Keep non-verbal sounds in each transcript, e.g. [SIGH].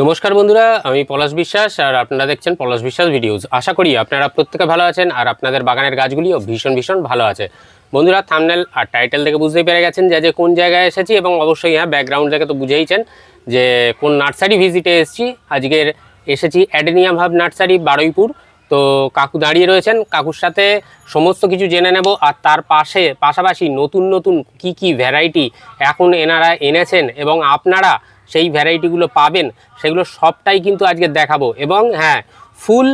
নমস্কার বন্ধুরা, আমি পলাশ বিশ্বাস আর আপনারা দেখছেন পলাশ বিশ্বাস ভিডিওস। আশা করি আপনারা প্রত্যেকে ভালো আছেন আর আপনাদের বাগানের গাছগুলিও ভীষণ ভীষণ ভালো আছে। বন্ধুরা থামনেল আর টাইটেল থেকে বুঝতেই পেরে গেছেন যে যে কোন জায়গায় এসেছি এবং অবশ্যই হ্যাঁ ব্যাকগ্রাউন্ড থেকে তো বুঝেইছেন যে, কোন নার্সারি ভিজিটে এসেছি। আজকের এসেছি অ্যাডেনিয়াম হাব নার্সারি, বারুইপুর। তো কাকু দাঁড়িয়ে রয়েছেন, কাকুর সাথে সমস্ত কিছু জেনে নেব আর তার পাশে, পাশাপাশি নতুন নতুন কি কি ভ্যারাইটি এখন এনারা এনেছেন এবং আপনারা সেই ভ্যারাইটিগুলো পাবেন, সেগুলো সবটাই কিন্তু আজকে দেখাবো। এবং হ্যাঁ ফুল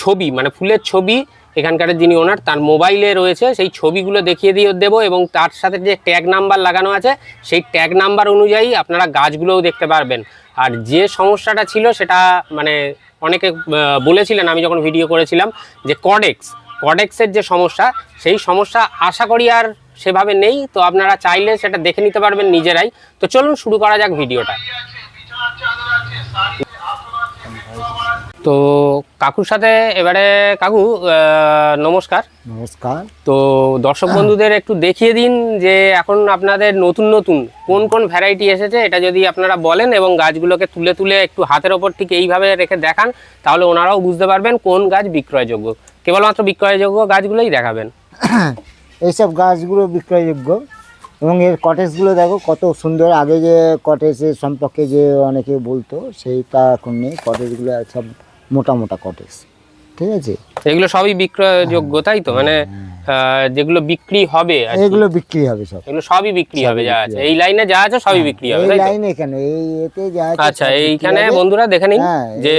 ছবি মানে ফুলের ছবি এখানকার যিনি ওনার তার মোবাইলে রয়েছে, সেই ছবিগুলো দেখিয়ে দিয়ে দেবো এবং তার সাথে যে ট্যাগ নাম্বার লাগানো আছে, সেই ট্যাগ নাম্বার অনুযায়ী আপনারা গাছগুলোও দেখতে পারবেন। আর যে সমস্যাটা ছিল সেটা মানে অনেকে বলেছিলেন, আমি যখন ভিডিও করেছিলাম, যে কডেক্স কডেক্সের যে সমস্যা, সেই সমস্যা আশা করি আর সেভাবে নেই তো আপনারা চাইলে সেটা দেখে নিতে পারবেন নিজেরাই। তো চলুন শুরু করা যাক ভিডিওটা। তো কাকুর সাথে এবারে কাকু নমস্কার। নমস্কার। তো দর্শক বন্ধুদের একটু দেখিয়ে দিন যে এখন আপনাদের নতুন নতুন কোন কোন ভ্যারাইটি এসেছে এটা যদি আপনারা বলেন এবং গাছগুলোকে তুলে তুলে একটু হাতের ওপর ঠিক এইভাবে রেখে দেখান তাহলে ওনারাও বুঝতে পারবেন কোন গাছ বিক্রয়যোগ্য। কেবলমাত্র বিক্রয়যোগ্য গাছগুলোই দেখাবেন। [COUGHS] এইসব গাছগুলো বিক্রয়যোগ্য। এবং এর কটেজগুলো দেখো কত সুন্দর। আগে যে কটেজের সম্পর্কে যে অনেকে বলতো সেই তা এখন নেই। কটেজগুলো সব মোটা মোটা কটেজ ঠিক আছে? এগুলো সবই বিক্রয়যোগ্য তাই তো? মানে আহ, যেগুলো বিক্রি হবে এগুলো বিক্রি হবে সব। এগুলো সবই বিক্রি হবে যা আছে। এই লাইনে যা আছে সবই বিক্রি হবে এই লাইনে কেন এই এতে যা আছে আচ্ছা এইখানে বন্ধুরা দেখে নিন হ্যাঁ, যে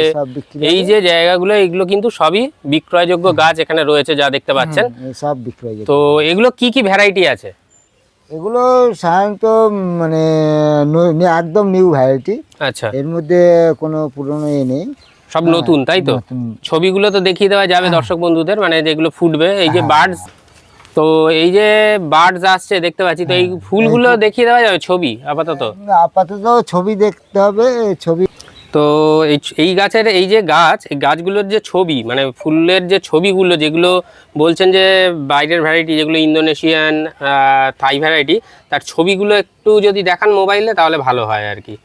এই। যে জায়গাগুলো এগুলো কিন্তু সবই বিক্রয়যোগ্য গাছ এখানে রয়েছে যা দেখতে পাচ্ছেন। সব বিক্রয়যোগ্য তো এগুলো কি কি ভ্যারাইটি আছে? এগুলো সাধারণত মানে একদম নিউ ভ্যারাইটি আচ্ছা। এর মধ্যে কোনো পুরনো এ নেই। সব নতুন তাই তো? ছবিগুলো তো দেখিয়ে দেওয়া যাবে দর্শক বন্ধুদের মানে যেগুলো ফুটবে এই যে বার্ডস তো এই যে বার্ডস আসছে দেখতে পাচ্ছি তো এই ফুলগুলো দেখিয়ে দেওয়া যাবে ছবি আপাতত? আপাতত ছবি দেখতে হবে ছবি তো এই এই গাছের এই যে গাছ এই গাছগুলোর যে ছবি মানে ফুলের যে ছবিগুলো যেগুলো বলছেন যে বাইরের ভ্যারাইটি যেগুলো ইন্দোনেশিয়ান থাই ভ্যারাইটি তার ছবিগুলো একটু যদি দেখান মোবাইলে তাহলে ভালো হয় আর কি।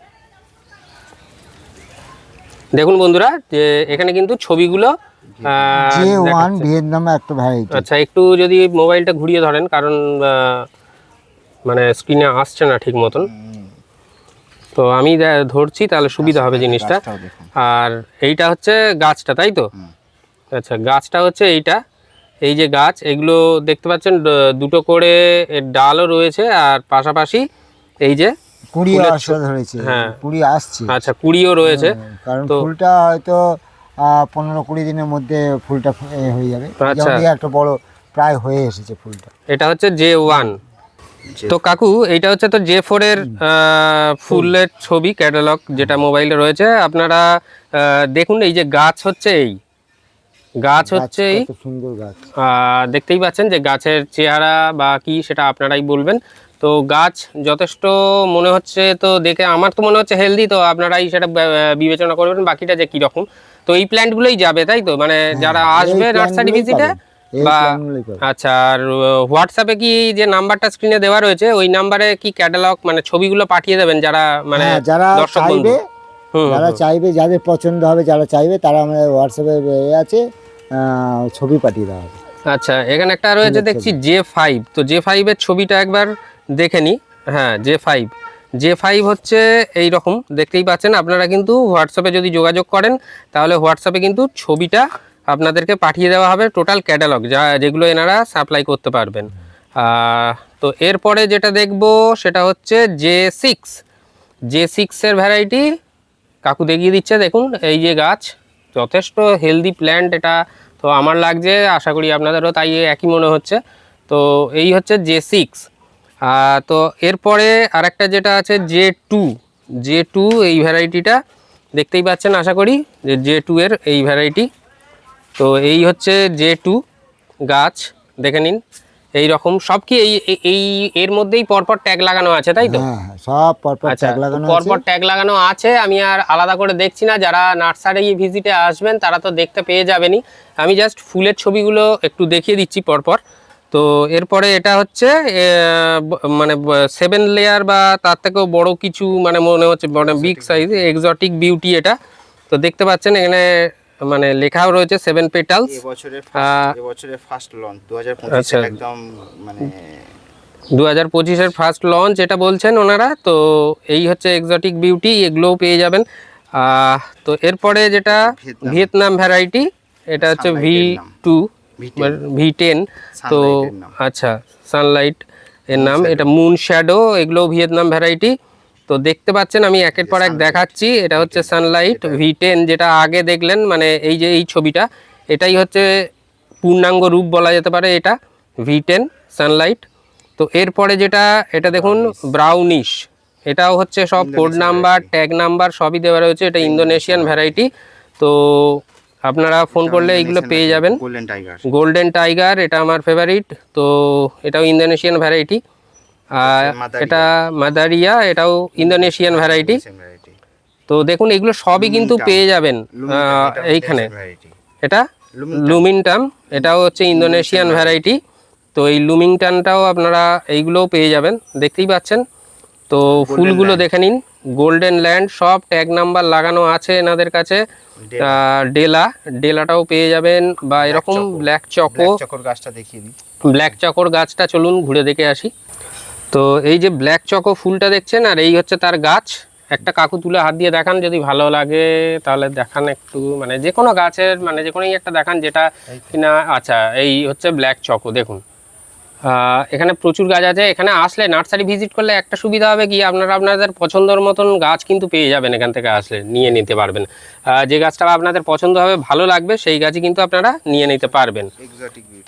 দেখুন বন্ধুরা যে এখানে কিন্তু ছবিগুলো জে ওয়ান ভিয়েতনামে একটা ভ্যারাইটি আচ্ছা একটু যদি মোবাইলটা ঘুরিয়ে ধরেন কারণ মানে স্ক্রিনে আসছে না ঠিক মতন। তো আমি ধরছি তাহলে সুবিধা হবে জিনিসটা। আর এইটা হচ্ছে গাছটা তাই তো? আচ্ছা গাছটা হচ্ছে এইটা। এই যে গাছ এগুলো দেখতে পাচ্ছেন দুটো করে ডালও রয়েছে আর পাশাপাশি এই যে কুড়ি আসা ধরেছে হ্যাঁ। কুড়ি আসছে। আচ্ছা কুড়িও রয়েছে। কারণ ফুলটা হয়তো আহ, পনেরো কুড়ি দিনের মধ্যে ফুলটা হয়ে যাবে। আচ্ছা। একটা বড় প্রায় হয়ে এসেছে ফুলটা। এটা হচ্ছে জে ওয়ান। তো কাকু এইটা হচ্ছে তো জে ফোর এর আহ, ফুলের ছবি ক্যাটালগ যেটা মোবাইলে রয়েছে। আপনারা আহ, দেখুন এই যে গাছ হচ্ছে এই। গাছ হচ্ছে এই। সুন্দর গাছ। আহ, দেখতেই পাচ্ছেন যে গাছের চেহারা বা কি সেটা আপনারাই বলবেন। তো গাছ যথেষ্ট মনে হচ্ছে তো দেখে আমার তো মনে হচ্ছে হেলদি তো আপনারাই সেটা বিবেচনা করবেন বাকিটা যে কীরকম। তো এই প্ল্যান্টগুলোই যাবে তাই তো? মানে যারা আসবে হ্যাঁ, নার্সারি ভিজিটে বা। আচ্ছা আর হোয়াটসঅ্যাপে কি যে নাম্বারটা স্ক্রিনে দেওয়া রয়েছে ওই নাম্বারে কি ক্যাটালগ মানে ছবিগুলো পাঠিয়ে দেবেন যারা মানে হ্যাঁ, যারা দর্শক বন্ধু? যারা চাইবে যাদের পছন্দ হবে যারা চাইবে তারা আমাদের হোয়াটসঅ্যাপে এ আছে ছবি পাঠিয়ে দেওয়া হবে। আচ্ছা এখানে একটা রয়েছে দেখছি জে ফাইভ তো জে ফাইভের ছবিটা একবার দেখে নিই হ্যাঁ জে ফাইভ জে ফাইভ হচ্ছে এই রকম দেখতেই পাচ্ছেন। আপনারা কিন্তু হোয়াটসঅ্যাপে যদি যোগাযোগ করেন, তাহলে হোয়াটসঅ্যাপে কিন্তু ছবিটা আপনাদেরকে পাঠিয়ে দেওয়া হবে টোটাল ক্যাটালগ, যা যেগুলো এনারা সাপ্লাই করতে পারবেন। তো এরপরে যেটা দেখব, সেটা হচ্ছে জে সিক্স জে সিক্সের ভ্যারাইটি কাকু দেখিয়ে দিচ্ছে, দেখুন, এই যে গাছ, যথেষ্ট হেলদি প্ল্যান্ট এটা। তো আমার লাগছে, আশা করি আপনাদেরও তাই একই মনে হচ্ছে। তো এই হচ্ছে জে সিক্স তো এরপরে আরেকটা যেটা আছে জে টু জে টু এই ভ্যারাইটিটা দেখতেই পাচ্ছেন আশা করি যে জে টু এর এই ভ্যারাইটি তো এই হচ্ছে জে টু গাছ দেখে নিন। এই রকম সব কি এই এই- এর মধ্যেই পরপর ট্যাগ লাগানো আছে তাই তো? হ্যাঁ হ্যাঁ সব পরপর আচ্ছা ট্যাগ লাগানো আছে। পরপর ট্যাগ লাগানো আছে আমি আর আলাদা করে দেখছি না যারা নার্সারি ভিজিটে আসবেন তারা তো দেখতে পেয়ে যাবেনই। আমি জাস্ট ফুলের ছবিগুলো একটু দেখিয়ে দিচ্ছি পরপর। তো এরপরে এটা হচ্ছে মানে সেভেন লেয়ার বা তার থেকেও বড় কিছু মানে মনে হচ্ছে মানে বিগ সাইজ এক্সোটিক বিউটি এটা তো দেখতে পাচ্ছেন এখানে মানে লেখাও রয়েছে সেভেন পেটালস এবছরের ফার্স্ট লঞ্চ দু হাজার। একদম মানে দু হাজার পঁচিশের ফার্স্ট লঞ্চ এটা বলছেন ওনারা তো এই হচ্ছে এক্সটিক বিউটি এগুলোও পেয়ে যাবেন তো এরপরে যেটা ভিয়েতনাম। ভ্যারাইটি এটা হচ্ছে V. Two V10 V ten তো এর নাম। আচ্ছা সানলাইট এর নাম। এটা মুন শ্যাডো এগুলো ভিয়েতনাম ভ্যারাইটি তো দেখতে পাচ্ছেন আমি একের পর এক দেখাচ্ছি। এটা হচ্ছে সানলাইট ভি টেন যেটা আগে দেখলেন মানে এই যে এই ছবিটা এটাই হচ্ছে পূর্ণাঙ্গ রূপ বলা যেতে পারে এটা ভি টেন সানলাইট তো এরপরে যেটা এটা দেখুন ব্রাউনিশ এটাও হচ্ছে সব কোড নাম্বার ট্যাগ নাম্বার সবই দেওয়া রয়েছে। এটা ইন্দোনেশিয়ান ভ্যারাইটি তো আপনারা ফোন করলে এইগুলো পেয়ে যাবেন। গোল্ডেন টাইগার গোল্ডেন টাইগার এটা আমার ফেভারিট তো এটাও ইন্দোনেশিয়ান ভ্যারাইটি আর এটা মাদারিয়া এটাও ইন্দোনেশিয়ান ভ্যারাইটি ভ্যারাইটি তো দেখুন এগুলো সবই কিন্তু পেয়ে যাবেন এইখানে। এটা। লুমিংটাম এটাও হচ্ছে ইন্দোনেশিয়ান ভ্যারাইটি তো এই লুমিংটানটাও আপনারা এইগুলোও পেয়ে যাবেন দেখতেই পাচ্ছেন। তো ফুলগুলো দেখে নিন। গোল্ডেন ল্যান্ড সব ট্যাগ নাম্বার লাগানো আছে এনাদের কাছে। ডেলা ডেলাটাও পেয়ে যাবেন বা এরকম ব্ল্যাক চকো। চকর গাছটা দেখিয়ে দিই। ব্ল্যাক চকর গাছটা চলুন ঘুরে দেখে আসি। তো এই যে ব্ল্যাক চকো ফুলটা দেখছেন আর এই হচ্ছে তার গাছ। একটা কাকু তুলে হাত দিয়ে দেখান যদি ভালো লাগে তাহলে দেখান একটু। মানে যে কোনো গাছের মানে যে কোনোই একটা দেখান যেটা কিনা আচ্ছা এই হচ্ছে ব্ল্যাক চকো দেখুন। এখানে প্রচুর গাছ আছে। এখানে আসলে নার্সারি ভিজিট করলে একটা সুবিধা হবে কি? আপনারা আপনাদের পছন্দর মতন গাছ কিন্তু পেয়ে যাবেন এখান থেকে আসলে নিয়ে নিতে পারবেন। যে গাছটা আপনাদের পছন্দ হবে ভালো লাগবে সেই গাছই কিন্তু আপনারা নিয়ে নিতে পারবেন।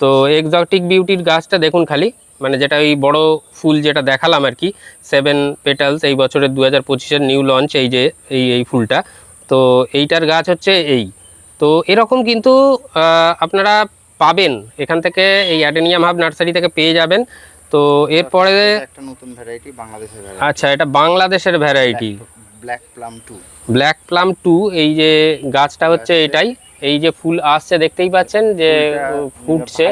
তো এক্সোটিক বিউটির গাছটা দেখুন খালি মানে যেটা ওই বড় ফুল যেটা দেখালাম আর কি সেভেন পেটালস এই বছরের দু হাজার পঁচিশের নিউ লঞ্চ এই যে এই এই ফুলটা। তো এইটার গাছ হচ্ছে এই। তো এরকম কিন্তু আপনারা পাবেন এখান থেকে এই অ্যাডেনিয়াম হাব নার্সারি থেকে পেয়ে যাবেন। তো এরপরে একটা নতুন ভ্যারাইটি বাংলাদেশের আচ্ছা এটা বাংলাদেশের variety black plum two black plum two এই যে গাছটা হচ্ছে এটাই। এই যে ফুল আসছে দেখতেই পাচ্ছেন যে ফুটছে।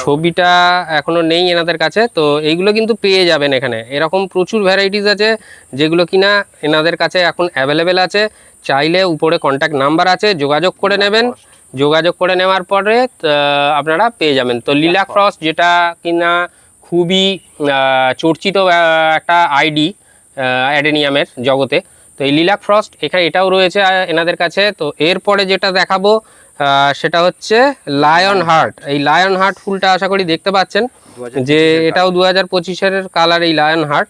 ছবিটা এখনও নেই এনাদের কাছে তো এইগুলো কিন্তু পেয়ে যাবেন এখানে। এরকম প্রচুর ভ্যারাইটিস আছে যেগুলো কিনা এনাদের কাছে এখন অ্যাভেলেবেল আছে। চাইলে উপরে কন্ট্যাক্ট নাম্বার আছে যোগাযোগ করে নেবেন। যোগাযোগ করে নেওয়ার পরে আপনারা পেয়ে যাবেন। তো লীলা ফ্রস্ট যেটা কিনা খুবই চর্চিত একটা আইডি অ্যাডেনিয়ামের জগতে। তো এই লিলাক ফ্রস্ট এখানে এটাও রয়েছে এনাদের কাছে। তো এরপরে যেটা দেখাবো সেটা হচ্ছে লায়ন হার্ট এই লায়ন হার্ট ফুলটা আশা করি দেখতে পাচ্ছেন যে এটাও দু হাজার পঁচিশের কালার এই লায়ন হার্ট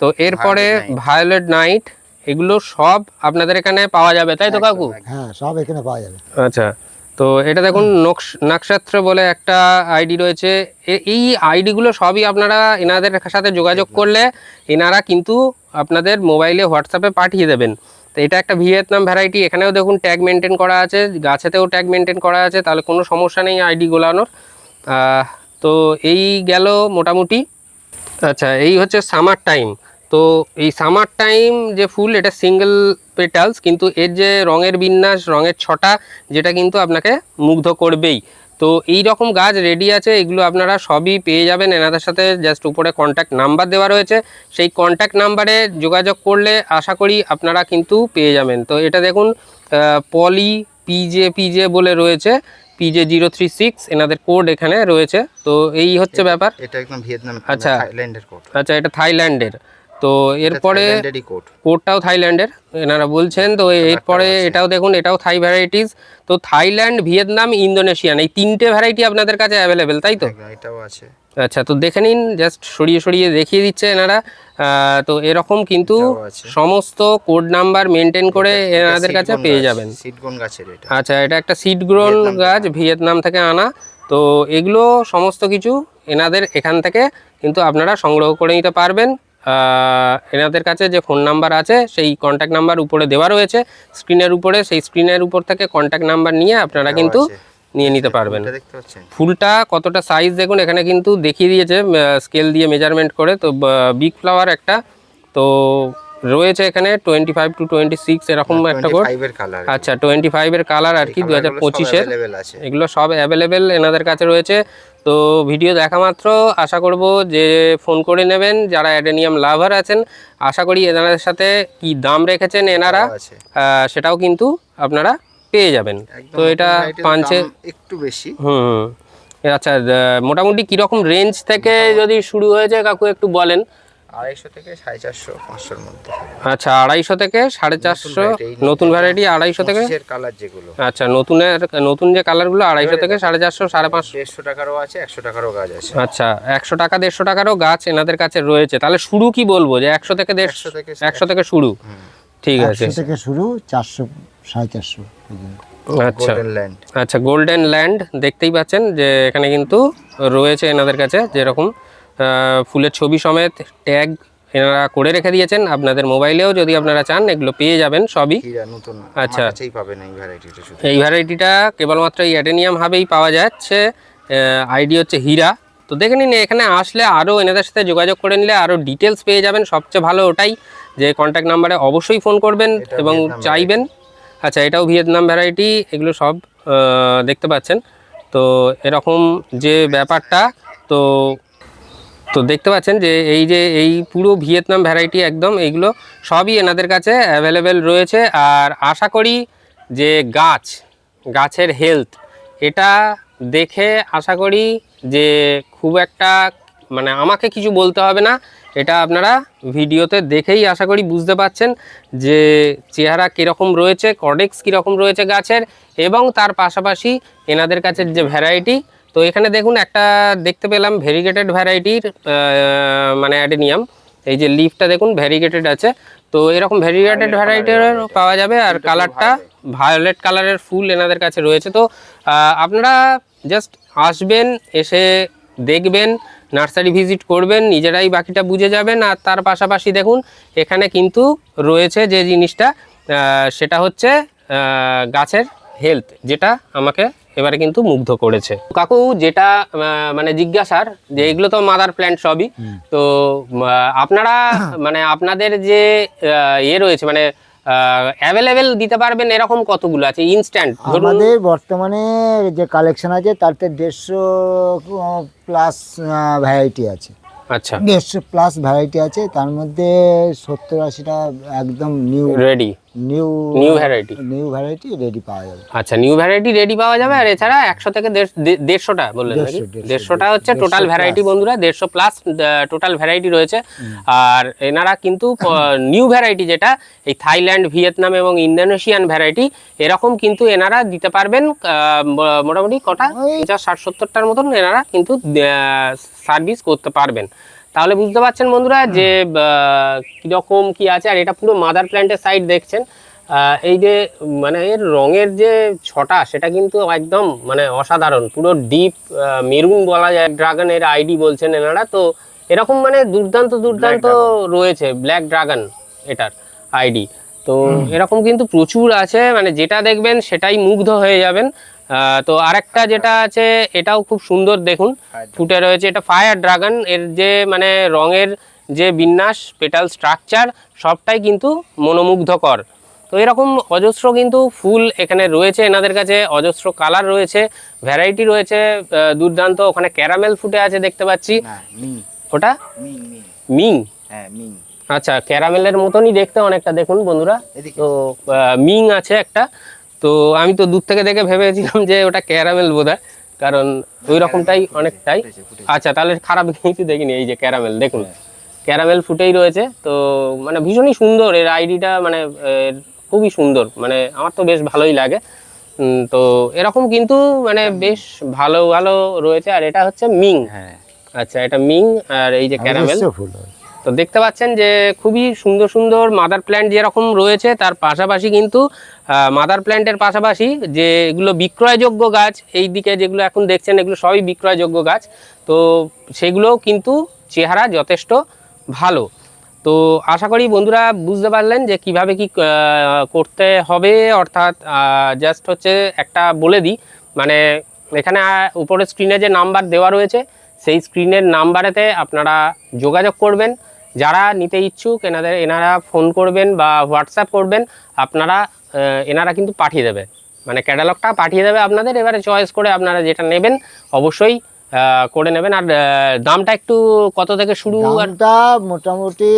তো এরপরে ভায়োলেট নাইট এগুলো সব আপনাদের এখানে পাওয়া যাবে তাই তো কাকু? হ্যাঁ সব এখানে পাওয়া যাবে। আচ্ছা। তো এটা দেখুন নকশ- নক্ষত্র বলে একটা আইডি রয়েছে। এই আইডিগুলো সবই আপনারা এনাদের সাথে যোগাযোগ করলে এনারা কিন্তু আপনাদের মোবাইলে হোয়াটসঅ্যাপে পাঠিয়ে দেবেন। তো এটা একটা ভিয়েতনাম ভ্যারাইটি এখানেও দেখুন ট্যাগ মেনটেন করা আছে গাছেতেও ট্যাগ মেনটেন করা আছে তাহলে কোনো সমস্যা নেই আইডি গোলানোর। তো এই গেল মোটামুটি। আচ্ছা এই হচ্ছে সামার টাইম। তো এই সামার টাইম যে ফুল এটা সিঙ্গেল পেটালস কিন্তু এর যে রঙের বিন্যাস রঙের ছটা যেটা কিন্তু আপনাকে মুগ্ধ করবেই। তো এই রকম গাছ রেডি আছে এগুলো আপনারা সবই পেয়ে যাবেন। এনাদের সাথে জাস্ট উপরে কন্ট্যাক্ট নাম্বার দেওয়া রয়েছে। সেই কন্ট্যাক্ট নাম্বারে যোগাযোগ করলে আশা করি আপনারা কিন্তু পেয়ে যাবেন। তো এটা দেখুন পলি পিজে পিজে বলে রয়েছে। পিজে জিরো থ্রি সিক্স এনাদের কোড এখানে রয়েছে। তো এই হচ্ছে ব্যাপার। এটা একদম ভিয়েতনাম আচ্ছা। থাইল্যান্ডের কোট আচ্ছা এটা থাইল্যান্ডের। তো এরপরে থাইল্যান্ডেরই কোট কোডটাও থাইল্যান্ডের এনারা বলছেন। তো এরপরে এটাও দেখুন এটাও থাই ভ্যারাইটিস তো থাইল্যান্ড ভিয়েতনাম ইন্দোনেশিয়ান এই তিনটে ভ্যারাইটি আপনাদের কাছে অ্যাভেলেবেল তাই তো? এটাও আছে। আচ্ছা তো দেখে নিন জাস্ট সরিয়ে সরিয়ে দেখিয়ে দিচ্ছে এনারা। তো এরকম কিন্তু সমস্ত কোড নাম্বার মেনটেন করে এনাদের কাছে পেয়ে যাবেন। আচ্ছা এটা একটা সিড গ্রোন গাছ ভিয়েতনাম থেকে আনা। তো এগুলো সমস্ত কিছু এনাদের এখান থেকে কিন্তু আপনারা সংগ্রহ করে নিতে পারবেন। এনাদের কাছে যে ফোন নাম্বার আছে সেই কন্ট্যাক্ট নাম্বার উপরে দেওয়া রয়েছে। স্ক্রিনের উপরে সেই স্ক্রিনের উপর থেকে কন্ট্যাক্ট নাম্বার নিয়ে আপনারা কিন্তু নিয়ে নিতে পারবেন। ফুলটা কতটা সাইজ দেখুন এখানে কিন্তু দেখিয়ে দিয়েছে স্কেল দিয়ে মেজারমেন্ট করে। তো বিগ ফ্লাওয়ার একটা। তো রয়েছে এখানে twenty five to twenty six এরকম একটা কোড আচ্ছা টোয়েন্টি ফাইভের কালার আর কি দু হাজার পঁচিশের। এগুলো সব অ্যাভেলেবেল এনাদের কাছে রয়েছে। তো ভিডিও দেখা মাত্র। আশা করব যে ফোন করে নেবেন। যারা অ্যাডেনিয়াম লাভার আছেন আশা করি এনাদের সাথে কি দাম রেখেছেন এনারা সেটাও কিন্তু আপনারা পেয়ে যাবেন। তো এটা পাঞ্চে একটু বেশি। হুম আচ্ছা মোটামুটি কীরকম রেঞ্জ থেকে যদি শুরু হয়েছে কাকু একটু বলেন। আড়াইশো থেকে সাড়ে চারশো পাঁচশোর মধ্যে। আচ্ছা আড়াইশো থেকে সাড়ে চারশো নতুন ভ্যারাইটি আড়াইশো থেকে? কালার যেগুলো। আচ্ছা নতুনের নতুন যে কালারগুলো আড়াইশো থেকে সাড়ে চারশো সাড়ে পাঁচশো দেড়শো টাকারও আছে একশো টাকারও গাছ আছে। আচ্ছা একশো টাকা দেড়শো টাকারও গাছ এনাদের কাছে রয়েছে। তাহলে শুরু কি বলব? যে একশো থেকে দেড়শো থেকে একশো থেকে শুরু। ঠিক আছে। থেকে শুরু চারশো সাড়ে চারশো আচ্ছা। গোল্ডেন ল্যান্ড আচ্ছা গোল্ডেন ল্যান্ড দেখতেই পাচ্ছেন যে এখানে কিন্তু রয়েছে এনাদের কাছে যেরকম ফুলের ছবি সমেত ট্যাগ এনারা করে রেখে দিয়েছেন। আপনাদের মোবাইলেও যদি আপনারা চান এগুলো পেয়ে যাবেন সবই। আচ্ছা। এই ভ্যারাইটিটা শুধু। এই ভ্যারাইটিটা কেবলমাত্র এই অ্যাডেনিয়াম হাবেই পাওয়া যাচ্ছে। আইডি হচ্ছে হীরা। তো দেখে নিন এখানে আসলে আরও এনাদের সাথে যোগাযোগ করে নিলে আরও ডিটেলস পেয়ে যাবেন। সবচেয়ে ভালো ওটাই যে কন্ট্যাক্ট নাম্বারে অবশ্যই ফোন করবেন এবং চাইবেন। আচ্ছা এটাও ভিয়েতনাম ভ্যারাইটি এগুলো সব দেখতে পাচ্ছেন। তো এরকম যে ব্যাপারটা তো তো দেখতে পাচ্ছেন যে এই যে এই পুরো ভিয়েতনাম ভ্যারাইটি একদম এইগুলো সবই এনাদের কাছে অ্যাভেলেবেল রয়েছে। আর আশা করি যে গাছ, গাছের হেলথ এটা দেখে আশা করি যে খুব একটা মানে আমাকে কিছু বলতে হবে না। এটা আপনারা ভিডিওতে দেখেই আশা করি বুঝতে পাচ্ছেন যে চেহারা কীরকম রয়েছে কডেক্স কীরকম রয়েছে গাছের এবং তার পাশাপাশি এনাদের কাছে যে ভ্যারাইটি তো এখানে দেখুন একটা দেখতে পেলাম ভেরিগেটেড ভ্যারাইটির মানে অ্যাডেনিয়াম এই যে লিফটা দেখুন ভ্যারিগেটেড আছে। তো এরকম ভ্যারিগেটেড ভ্যারাইটির পাওয়া যাবে আর কালারটা ভায়োলেট কালারের ফুল এনাদের কাছে রয়েছে। তো আপনারা জাস্ট আসবেন এসে দেখবেন নার্সারি ভিজিট করবেন নিজেরাই বাকিটা বুঝে যাবেন আর তার পাশাপাশি দেখুন এখানে কিন্তু রয়েছে যে জিনিসটা সেটা হচ্ছে গাছের হেলথ যেটা আমাকে এবারে কিন্তু মুগ্ধ করেছে। কাকু যেটা মানে জিজ্ঞাসার যে এগুলো তো মাদার প্ল্যান্ট সবই। তো আপনারা [COUGHS] মানে আপনাদের যে ইয়ে রয়েছে মানে অ্যাভেলেবেল দিতে পারবেন এরকম কতগুলো আছে? ইনস্ট্যান্ট আমাদের বর্তমানে যে কালেকশন আছে তাতে দেড়শো প্লাস ভ্যারাইটি আছে। আচ্ছা। দেড়শো প্লাস ভ্যারাইটি আছে তার মধ্যে সত্তর আশিটা একদম new ready new new variety new variety ready পাওয়া যাবে। আচ্ছা নিউ ভ্যারাইটি রেডি পাওয়া যাবে আর এছাড়া একশো থেকে দেড়শোটা বললেন দেড়শোটা হচ্ছে টোটাল ভ্যারাইটি বন্ধুরা দেড়শো প্লাস টোটাল ভ্যারাইটি রয়েছে। আর এনারা কিন্তু নিউ ভ্যারাইটি যেটা এই থাইল্যান্ড ভিয়েতনাম এবং ইন্দোনেশিয়ান ভ্যারাইটি এরকম কিন্তু এনারা দিতে পারবেন মোটামুটি কটা? পঞ্চাশ ষাট সত্তরটার মতন এনারা কিন্তু সার্ভিস করতে পারবেন। তাহলে বুঝতে পারছেন বন্ধুরা যে কীরকম কি আছে আর এটা পুরো মাদার প্ল্যান্টের সাইড দেখছেন। এই যে মানে এর রঙের যে ছটা সেটা কিন্তু একদম মানে অসাধারণ। পুরো ডিপ মেরুন বলা যায় ড্রাগনের আইডি বলছেন এনারা। তো এরকম মানে দুর্দান্ত দুর্দান্ত রয়েছে ব্ল্যাক ড্রাগন এটার আইডি তো এরকম কিন্তু প্রচুর আছে মানে যেটা দেখবেন সেটাই মুগ্ধ হয়ে যাবেন। তো আরেকটা যেটা আছে এটাও খুব সুন্দর দেখুন। ফুটে রয়েছে এটা ফায়ার ড্রাগন এর যে মানে রঙের যে বিন্যাস পেটাল স্ট্রাকচার সবটাই কিন্তু মনোমুগ্ধকর। তো এরকম অজস্র কিন্তু ফুল এখানে রয়েছে এনাদের কাছে অজস্র কালার রয়েছে ভ্যারাইটি রয়েছে দুর্দান্ত। ওখানে ক্যারামেল ফুটে আছে দেখতে পাচ্ছি। ওটা? মিং হ্যাঁ আচ্ছা ক্যারামেলের মতনই দেখতে অনেকটা দেখুন বন্ধুরা। তো মিং আছে একটা। তো আমি তো দূর থেকে দেখে ভেবেছিলাম যে ওটা ক্যারামেল বোধ কারণ ওই রকমটাই অনেকটাই। আচ্ছা তাহলে খারাপ কিছু দেখিনি এই যে ক্যারামেল দেখুন। ক্যারামেল ফুটেই রয়েছে তো মানে ভীষণই সুন্দর এর আইডিটা মানে খুবই সুন্দর মানে আমার তো বেশ ভালোই লাগে। তো এরকম কিন্তু মানে বেশ ভালো ভালো রয়েছে আর এটা হচ্ছে মিং। হ্যাঁ। আচ্ছা এটা মিং আর এই যে ক্যারামেল। ফুল হয়। তো দেখতে পাচ্ছেন যে খুবই সুন্দর সুন্দর মাদার প্ল্যান্ট যেরকম রয়েছে তার পাশাপাশি কিন্তু মাদার প্ল্যান্টের পাশাপাশি যে এগুলো বিক্রয়যোগ্য গাছ এই দিকে যেগুলো এখন দেখছেন এগুলো সবই বিক্রয়যোগ্য গাছ। তো সেগুলোও কিন্তু চেহারা যথেষ্ট ভালো। তো আশা করি বন্ধুরা বুঝতে পারলেন যে কীভাবে কি করতে হবে অর্থাৎ জাস্ট হচ্ছে একটা বলে দিই। মানে এখানে আহ, উপরে স্ক্রিনে যে নাম্বার দেওয়া রয়েছে সেই স্ক্রিনের নাম্বারেতে আপনারা যোগাযোগ করবেন। যারা নিতে ইচ্ছুক এনাদের এনারা ফোন করবেন বা হোয়াটসঅ্যাপ করবেন আপনারা এনারা কিন্তু পাঠিয়ে দেবে। মানে ক্যাটালগটা পাঠিয়ে দেবে আপনাদের এবারে চয়েস করে আপনারা যেটা নেবেন অবশ্যই করে নেবেন। আর দামটা একটু কত থেকে শুরু দামটা মোটামুটি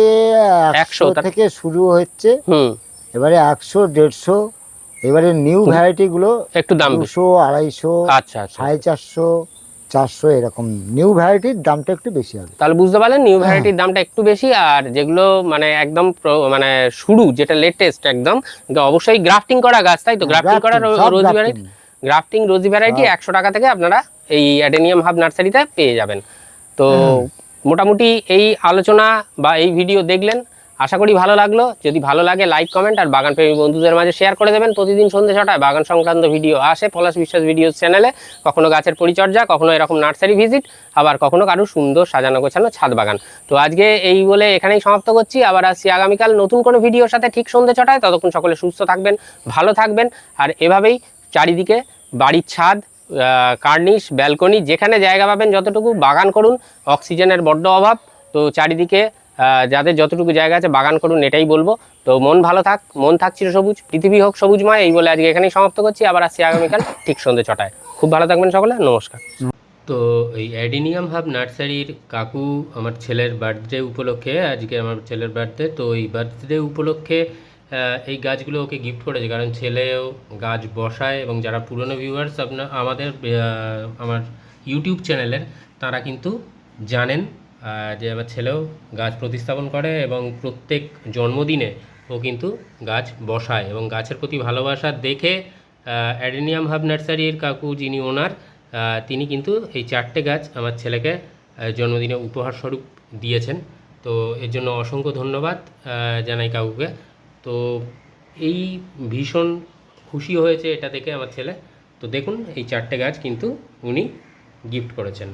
একশো 100 থেকে শুরু হচ্ছে। হুম। এবারে একশো দেড়শো। এবারে নিউ ভ্যারাইটিগুলো একটু দাম দুশো আড়াইশো আচ্ছা আচ্ছা। সাড়ে চারশো। চারশো এরকম নিউ ভ্যারাইটির দামটা একটু বেশি হবে। তাহলে বুঝতে পারলেন নিউ ভ্যারাইটির দামটা একটু বেশি আর যেগুলো মানে একদম মানে শুরু যেটা লেটেস্ট একদম অবশ্যই গ্রাফটিং করা গাছ তাই তো? গ্রাফটিং করা grafting, সব rosy. Variety grafting rosy variety একশো টাকা থেকে আপনারা এই অ্যাডেনিয়াম হাব নার্সারিতে পেয়ে যাবেন। তো মোটামুটি এই আলোচনা বা এই ভিডিও দেখলেন আশা করি ভালো লাগল। যদি ভালো লাগে লাইক কমেন্ট আর বাগান প্রেমী বন্ধুদের মাঝে শেয়ার করে দেবেন। প্রতিদিন সন্ধ্যে ছটায় বাগান সংক্রান্ত ভিডিও আসে পলাশ বিশ্বাস ভিডিও চ্যানেলে কখনো গাছের পরিচর্যা, কখনো এরকম নার্সারি ভিজিট আবার কখনো কারও সুন্দর সাজানো গোছানো ছাদ বাগান। তো আজকে এই বলে এখানেই সমাপ্ত করছি। আবার আসছি আগামীকাল নতুন কোনো ভিডিওর সাথে ঠিক সন্ধ্যে ছটায়। ততক্ষণ সকলে সুস্থ থাকবেন, ভালো থাকবেন। আর এভাবেই চারিদিকে বাড়ির ছাদ কার্নিশ, ব্যালকনি, যেখানে জায়গা পাবেন যতটুকু, বাগান করুন। অক্সিজেনের বড্ড অভাব। তো চারিদিকে যাদের যতটুকু জায়গা আছে, বাগান করুন, এটাই বলব। তো মন ভালো থাক, মন থাক সবুজ, পৃথিবী হোক সবুজময়, এই বলে আজকে এখানেই সমাপ্ত করছি। আবার আসছি আগামীকাল ঠিক সন্ধ্যে ছটায়। খুব ভালো থাকবেন সকলে, নমস্কার। তো এই অ্যাডিনিয়াম হাব নার্সারির কাকু আমার ছেলের বার্থডে উপলক্ষে, আজকে আমার ছেলের বার্থডে, তো এই বার্থডে উপলক্ষে এই গাছগুলো ওকে গিফট করেছে। কারণ ছেলেও গাছ বসায় এবং যারা পুরনো ভিউয়ার্স আপনার, আমাদের আমার ইউটিউব চ্যানেলের তারা কিন্তু জানেন যে আমার ছেলেও গাছ প্রতিস্থাপন করে এবং প্রত্যেক জন্মদিনে ও কিন্তু গাছ বসায় এবং গাছের প্রতি ভালোবাসা দেখে অ্যাডেনিয়াম হাব নার্সারির কাকু যিনি ওনার তিনি কিন্তু এই চারটে গাছ আমার ছেলেকে জন্মদিনে উপহার স্বরূপ দিয়েছেন। তো এর জন্য অসংখ্য ধন্যবাদ জানাই কাকুকে। তো এই ভীষণ খুশি হয়েছে এটা দেখে আমার ছেলে। তো দেখুন, এই চারটে গাছ কিন্তু উনি গিফট করেছেন।